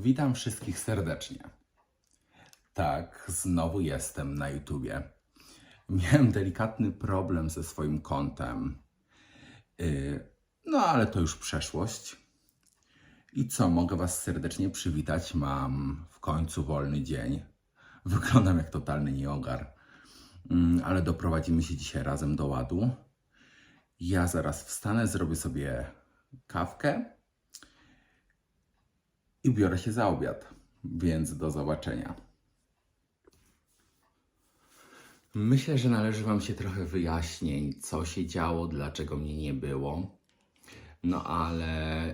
Witam wszystkich serdecznie. Tak, znowu jestem na YouTubie. Miałem delikatny problem ze swoim kontem. Yy, no ale to już przeszłość. I co, mogę Was serdecznie przywitać. Mam w końcu wolny dzień. Wyglądam jak totalny nieogar. Mm, ale doprowadzimy się dzisiaj razem do ładu. Ja zaraz wstanę, zrobię sobie kawkę i biorę się za obiad. Więc do zobaczenia. Myślę, że należy Wam się trochę wyjaśnień, co się działo, dlaczego mnie nie było. No ale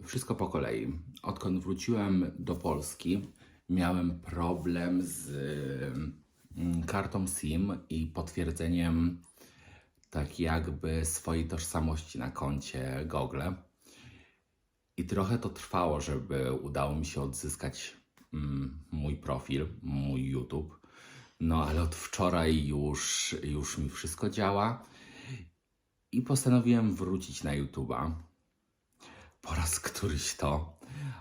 y, wszystko po kolei. Odkąd wróciłem do Polski, miałem problem z y, kartą SIM i potwierdzeniem tak jakby swojej tożsamości na koncie Google. I trochę to trwało, żeby udało mi się odzyskać mm, mój profil, mój YouTube. No ale od wczoraj już, już mi wszystko działa i postanowiłem wrócić na YouTube'a. Po raz któryś to,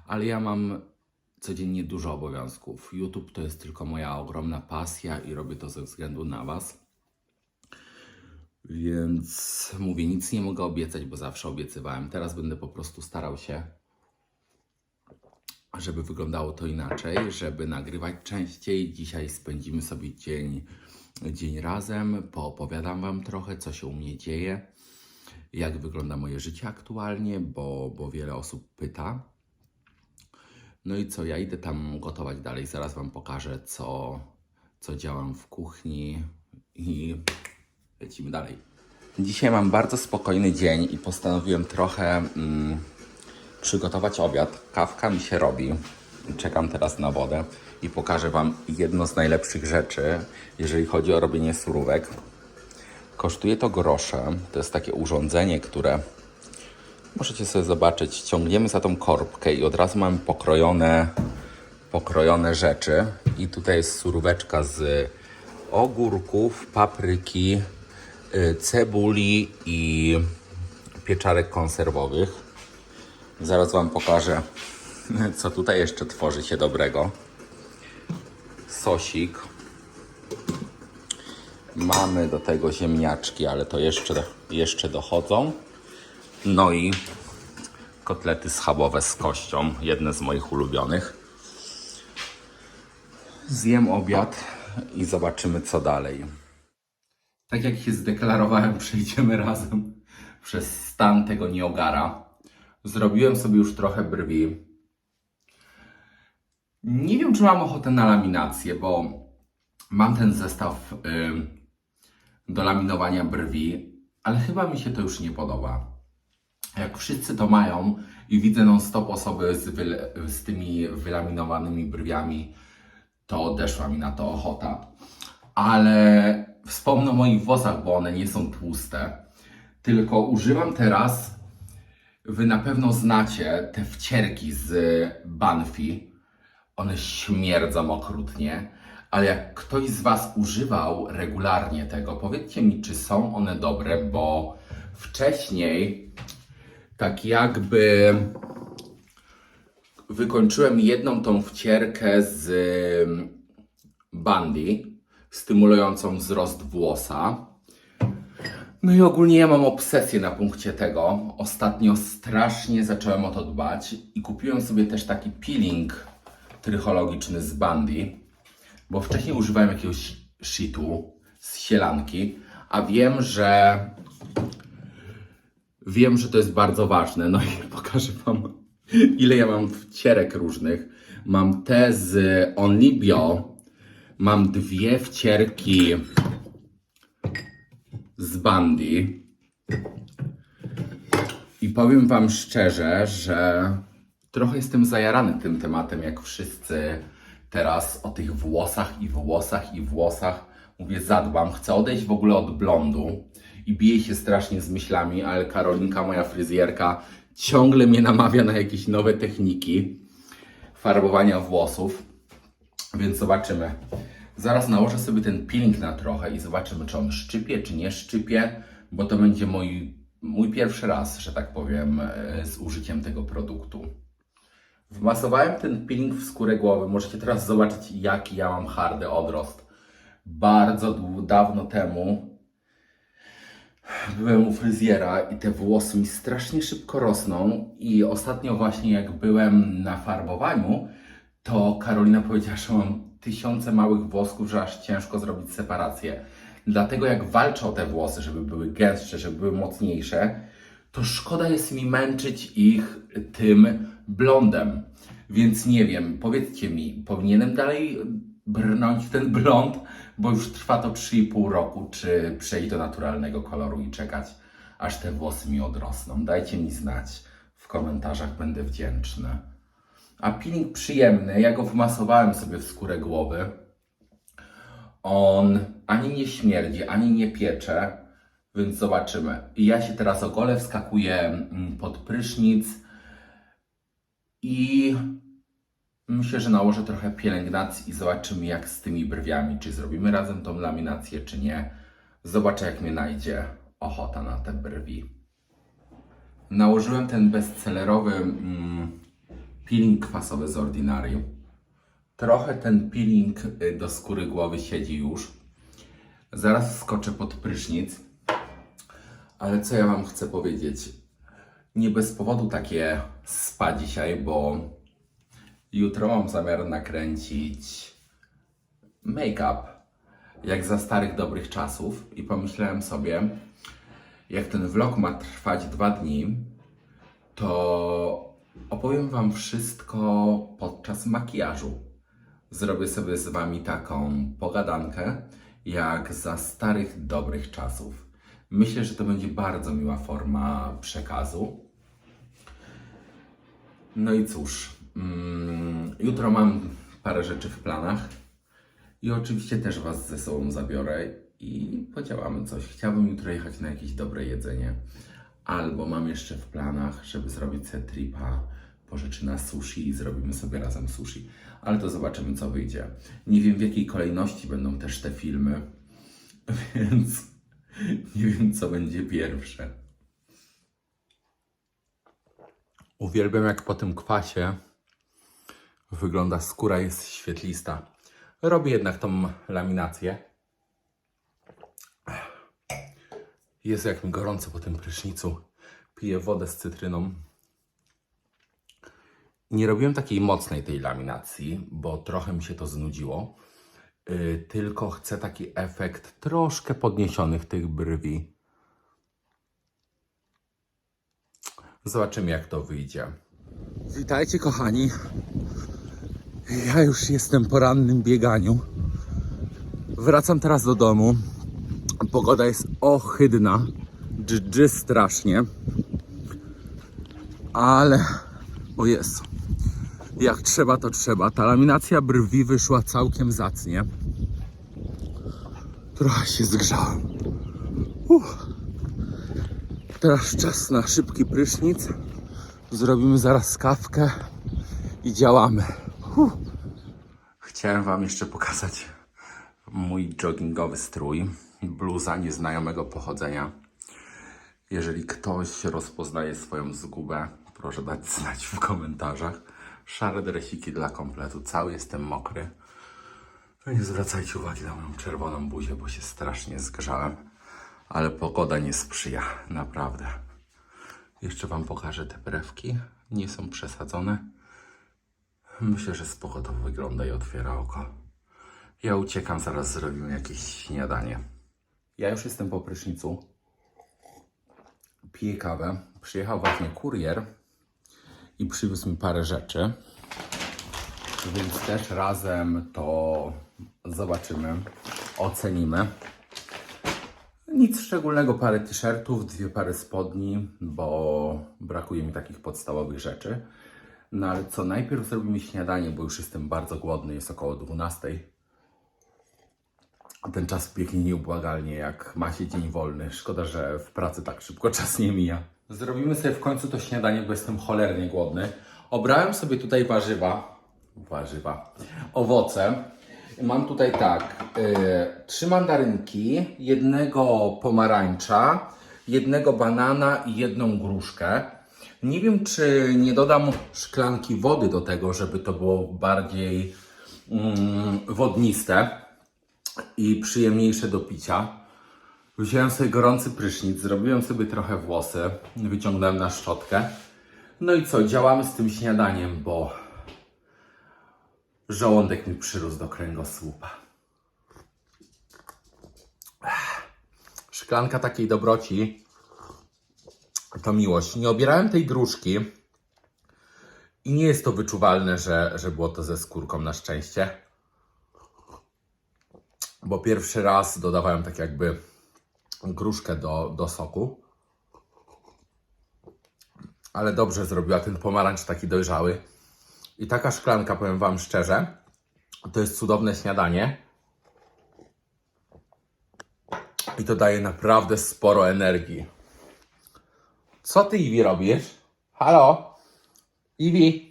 ale ja mam codziennie dużo obowiązków. YouTube to jest tylko moja ogromna pasja i robię to ze względu na Was. Więc mówię, nic nie mogę obiecać, bo zawsze obiecywałem. Teraz będę po prostu starał się, żeby wyglądało to inaczej, żeby nagrywać częściej. Dzisiaj spędzimy sobie dzień, dzień razem. Poopowiadam Wam trochę, co się u mnie dzieje, jak wygląda moje życie aktualnie, bo, bo wiele osób pyta. No i co, ja idę tam gotować dalej. Zaraz Wam pokażę, co, co działam w kuchni i lecimy dalej. Dzisiaj mam bardzo spokojny dzień i postanowiłem trochę mm, przygotować obiad. Kawka mi się robi. Czekam teraz na wodę i pokażę Wam jedno z najlepszych rzeczy, jeżeli chodzi o robienie surówek. Kosztuje to grosze. To jest takie urządzenie, które możecie sobie zobaczyć. Ciągniemy za tą korbkę i od razu mamy pokrojone, pokrojone rzeczy. I tutaj jest suróweczka z ogórków, papryki, cebuli i pieczarek konserwowych. Zaraz Wam pokażę, co tutaj jeszcze tworzy się dobrego. Sosik. Mamy do tego ziemniaczki, ale to jeszcze, jeszcze dochodzą. No i kotlety schabowe z kością, jedne z moich ulubionych. Zjem obiad i zobaczymy co dalej. Tak jak się zdeklarowałem, przejdziemy razem przez stan tego nieogara. Zrobiłem sobie już trochę brwi. Nie wiem, czy mam ochotę na laminację, bo mam ten zestaw y, do laminowania brwi, ale chyba mi się to już nie podoba. Jak wszyscy to mają i widzę non-stop osoby z, z tymi wylaminowanymi brwiami, to odeszła mi na to ochota. Ale wspomnę o moich włosach, bo one nie są tłuste. Tylko używam teraz, wy na pewno znacie te wcierki z Banfi. One śmierdzą okrutnie, ale jak ktoś z Was używał regularnie tego, powiedzcie mi, czy są one dobre, bo wcześniej tak jakby wykończyłem jedną tą wcierkę z Bandy, stymulującą wzrost włosa. No i ogólnie ja mam obsesję na punkcie tego. Ostatnio strasznie zacząłem o to dbać i kupiłem sobie też taki peeling trychologiczny z Bandy, bo wcześniej używałem jakiegoś shitu z sielanki, a wiem, że wiem, że to jest bardzo ważne. No i pokażę Wam, ile ja mam wcierek różnych. Mam te z Only Bio, mam dwie wcierki z Bandy. I powiem Wam szczerze, że trochę jestem zajarany tym tematem, jak wszyscy teraz o tych włosach i włosach i włosach. Mówię, zadbam, chcę odejść w ogóle od blondu i biję się strasznie z myślami, ale Karolinka, moja fryzjerka, ciągle mnie namawia na jakieś nowe techniki farbowania włosów. Więc zobaczymy. Zaraz nałożę sobie ten peeling na trochę i zobaczymy, czy on szczypie, czy nie szczypie, bo to będzie mój, mój pierwszy raz, że tak powiem, e, z użyciem tego produktu. Wmasowałem ten peeling w skórę głowy. Możecie teraz zobaczyć, jaki ja mam hardy odrost. Bardzo dawno temu byłem u fryzjera i te włosy mi strasznie szybko rosną. I ostatnio właśnie jak byłem na farbowaniu, to Karolina powiedziała, że mam tysiące małych włosków, że aż ciężko zrobić separację. Dlatego jak walczę o te włosy, żeby były gęstsze, żeby były mocniejsze, to szkoda jest mi męczyć ich tym blondem. Więc nie wiem, powiedzcie mi, powinienem dalej brnąć w ten blond, bo już trwa to 3,5 roku, czy przejść do naturalnego koloru i czekać, aż te włosy mi odrosną. Dajcie mi znać w komentarzach, będę wdzięczny. A peeling przyjemny, ja go wmasowałem sobie w skórę głowy. On ani nie śmierdzi, ani nie piecze, więc zobaczymy. Ja się teraz ogolę, wskakuję mm, pod prysznic i myślę, że nałożę trochę pielęgnacji i zobaczymy jak z tymi brwiami, czy zrobimy razem tą laminację, czy nie. Zobaczę jak mnie najdzie ochota na te brwi. Nałożyłem ten bestsellerowy mm, peeling kwasowy z Ordinary. Trochę ten peeling y, do skóry głowy siedzi już. Zaraz skoczę pod prysznic. Ale co ja Wam chcę powiedzieć? Nie bez powodu takie spa dzisiaj, bo jutro mam zamiar nakręcić make-up jak za starych dobrych czasów i pomyślałem sobie, jak ten vlog ma trwać dwa dni, to opowiem Wam wszystko podczas makijażu. Zrobię sobie z Wami taką pogadankę, jak za starych dobrych czasów. Myślę, że to będzie bardzo miła forma przekazu. No i cóż, mm, jutro mam parę rzeczy w planach i oczywiście też Was ze sobą zabiorę i podziałamy coś. Chciałbym jutro jechać na jakieś dobre jedzenie. Albo mam jeszcze w planach, żeby zrobić sobie tripa po rzeczy na sushi i zrobimy sobie razem sushi. Ale to zobaczymy, co wyjdzie. Nie wiem, w jakiej kolejności będą też te filmy, więc nie wiem, co będzie pierwsze. Uwielbiam, jak po tym kwasie wygląda skóra, jest świetlista. Robię jednak tą laminację. Jest jak mi gorąco po tym prysznicu. Piję wodę z cytryną. Nie robiłem takiej mocnej tej laminacji, bo trochę mi się to znudziło. Yy, tylko chcę taki efekt troszkę podniesionych tych brwi. Zobaczymy, jak to wyjdzie. Witajcie, kochani. Ja już jestem po rannym bieganiu. Wracam teraz do domu. Pogoda jest ohydna. Dży strasznie. Ale o Jezu. Jak trzeba, to trzeba. Ta laminacja brwi wyszła całkiem zacnie. Trochę się zgrzałem. Uff. Teraz czas na szybki prysznic. Zrobimy zaraz kawkę i działamy. Uff. Chciałem Wam jeszcze pokazać mój joggingowy strój. Bluza nieznajomego pochodzenia. Jeżeli ktoś rozpoznaje swoją zgubę, proszę dać znać w komentarzach. Szare dresiki dla kompletu. Cały jestem mokry. No Nie zwracajcie uwagi na moją czerwoną buzię, bo się strasznie zgrzałem. Ale pogoda nie sprzyja, naprawdę. Jeszcze Wam pokażę te brewki. Nie są przesadzone. Myślę, że spoko to wygląda i otwiera oko. Ja uciekam, zaraz zrobimy jakieś śniadanie. Ja już jestem po prysznicu. Piję kawę. Przyjechał właśnie kurier i przywiózł mi parę rzeczy. Więc też razem to zobaczymy, ocenimy. Nic szczególnego, parę t-shirtów, dwie pary spodni, bo brakuje mi takich podstawowych rzeczy. No ale co, najpierw zrobimy śniadanie, bo już jestem bardzo głodny, jest około 12. Ten czas biegnie nieubłagalnie, jak ma się dzień wolny. Szkoda, że w pracy tak szybko czas nie mija. Zrobimy sobie w końcu to śniadanie, bo jestem cholernie głodny. Obrałem sobie tutaj warzywa. Warzywa. Owoce. Mam tutaj tak, yy, trzy mandarynki, jednego pomarańcza, jednego banana i jedną gruszkę. Nie wiem, czy nie dodam szklanki wody do tego, żeby to było bardziej mm, wodniste i przyjemniejsze do picia. Wziąłem sobie gorący prysznic, zrobiłem sobie trochę włosy, wyciągnąłem na szczotkę. No i co, działamy z tym śniadaniem, bo żołądek mi przyrósł do kręgosłupa. Szklanka takiej dobroci to miłość. Nie obierałem tej gruszki i nie jest to wyczuwalne, że, że było to ze skórką na szczęście. Bo pierwszy raz dodawałem tak jakby gruszkę do, do soku. Ale dobrze zrobiła ten pomarańcz taki dojrzały. I taka szklanka, powiem Wam szczerze, to jest cudowne śniadanie. I to daje naprawdę sporo energii. Co ty, Iwi, robisz? Halo? Iwi?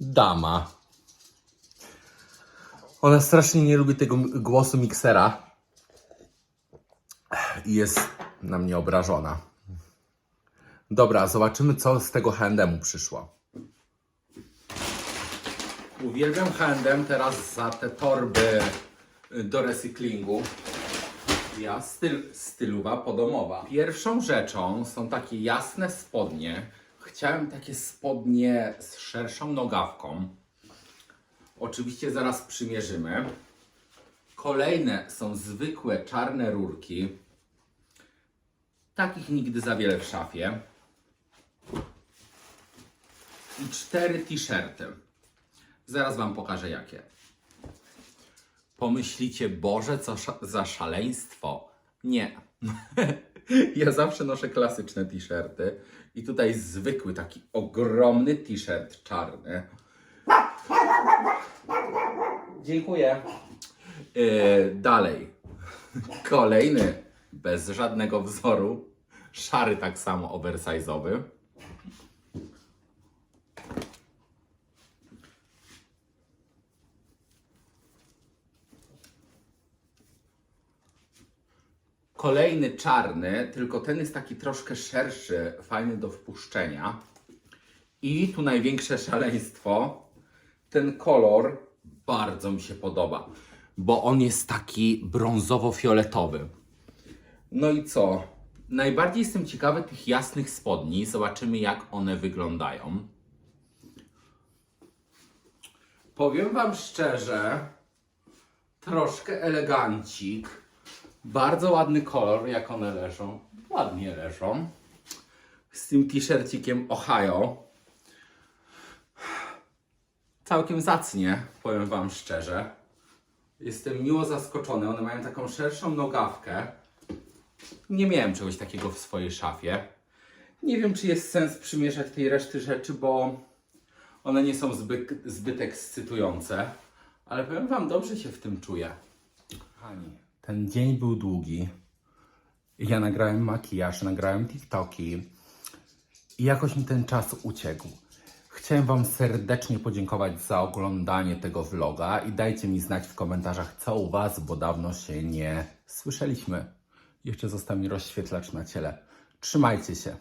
Dama. Ona strasznie nie lubi tego głosu miksera. I jest na mnie obrażona. Dobra, zobaczymy, co z tego handemu przyszło. Uwielbiam handem teraz za te torby y, do recyklingu. Ja styl, stylowa podomowa. Pierwszą rzeczą są takie jasne spodnie. Chciałem takie spodnie z szerszą nogawką. Oczywiście zaraz przymierzymy. Kolejne są zwykłe czarne rurki. Takich nigdy za wiele w szafie. I cztery t-shirty. Zaraz Wam pokażę jakie. Pomyślicie, Boże, co za szaleństwo. Nie. ja zawsze noszę klasyczne t-shirty. I tutaj zwykły, taki ogromny t-shirt czarny. Dziękuję. Yy, dalej. Kolejny, bez żadnego wzoru. Szary tak samo, oversize'owy. Kolejny czarny, tylko ten jest taki troszkę szerszy, fajny do wpuszczenia. I tu największe szaleństwo. Ten kolor bardzo mi się podoba, bo on jest taki brązowo-fioletowy. No i co? Najbardziej jestem ciekawy tych jasnych spodni. Zobaczymy, jak one wyglądają. Powiem Wam szczerze, troszkę elegancik. Bardzo ładny kolor, jak one leżą. Ładnie leżą. Z tym t-shircikiem Ohio. Całkiem zacnie, powiem Wam szczerze. Jestem miło zaskoczony. One mają taką szerszą nogawkę. Nie miałem czegoś takiego w swojej szafie. Nie wiem, czy jest sens przymierzać tej reszty rzeczy, bo one nie są zbyt, zbyt ekscytujące. Ale powiem Wam, dobrze się w tym czuję. Kochani, ten dzień był długi. Ja nagrałem makijaż, nagrałem TikToki i jakoś mi ten czas uciekł. Chciałem Wam serdecznie podziękować za oglądanie tego vloga i dajcie mi znać w komentarzach, co u Was, bo dawno się nie słyszeliśmy. Jeszcze został mi rozświetlacz na ciele. Trzymajcie się.